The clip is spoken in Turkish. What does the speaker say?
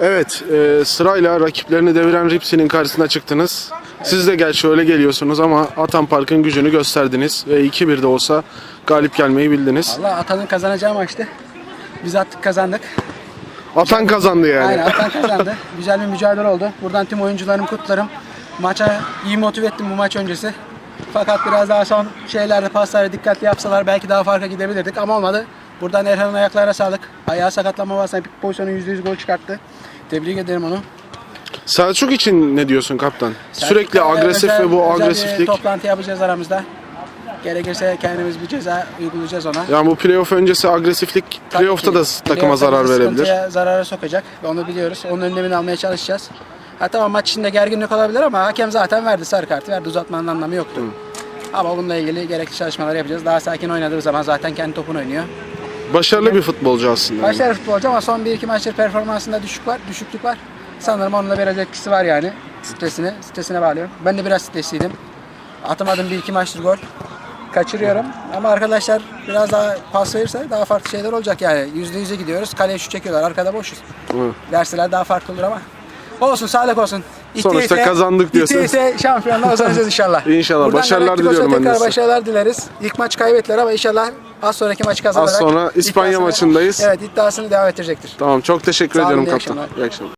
Evet, e, sırayla rakiplerini deviren Ripsi'nin karşısına çıktınız. Siz de gerçi öyle geliyorsunuz ama Atan Park'ın gücünü gösterdiniz ve 2-1 de olsa galip gelmeyi bildiniz. Allah Atan'ın kazanacağı maçtı. Biz attık kazandık. Atan kazandı yani. Aynen Atan kazandı. Güzel bir mücadele oldu. Buradan tüm oyuncularımı kutlarım. Maça iyi motive ettim bu maç öncesi. Fakat biraz daha son şeylerde paslara dikkatli yapsalar belki daha farka gidebilirdik ama olmadı. Buradan Erhan'ın ayaklarına sağlık. Ayağı sakatlanma varsa bir pozisyonu %100 gol çıkarttı. Tebrik ederim onu. Selçuk için ne diyorsun kaptan? Sürekli Selçuk'la agresif özel- ve bu özel bir agresiflik. toplantı yapacağız aramızda. Gerekirse kendimiz bir ceza uygulayacağız ona. Yani bu playoff öncesi agresiflik playoff'ta da takıma zarar verebilir. zarara sokacak. ve Onu biliyoruz. Onun önlemini almaya çalışacağız. Ha tamam maç içinde gerginlik olabilir ama hakem zaten verdi sarı kartı verdi uzatmanın anlamı yoktu. Ama bununla ilgili gerekli çalışmalar yapacağız. Daha sakin oynadığı zaman zaten kendi topunu oynuyor. Başarılı bir futbolcu aslında. yani. Başlar futbolcu ama son 1-2 maçları performansında düşük var, düşüklük var. Sanırım onun da biraz etkisi var yani. Stresine, stresine bağlıyorum. Ben de biraz stresliydim. Atamadım 1-2 maçtır gol. Kaçırıyorum. Ama arkadaşlar biraz daha pas verirse daha farklı şeyler olacak yani. %100'e gidiyoruz. Kaleye şut çekiyorlar. Arkada boşuz. Hı. Verseler daha farklı olur ama. Olsun, sağlık olsun. Sonuçta kazandık diyorsunuz. ise şampiyonluğa uzanacağız inşallah. İnşallah. Başarılar Galacticos'a diliyorum ben de tekrar size. başarılar dileriz. İlk maç kaybettiler ama inşallah az sonraki maçı kazanarak Az sonra İspanya maçındayız. Evet iddiasını devam ettirecektir. Tamam çok teşekkür Sağ olun, ediyorum iyi kaptan. akşamlar. İyi akşamlar.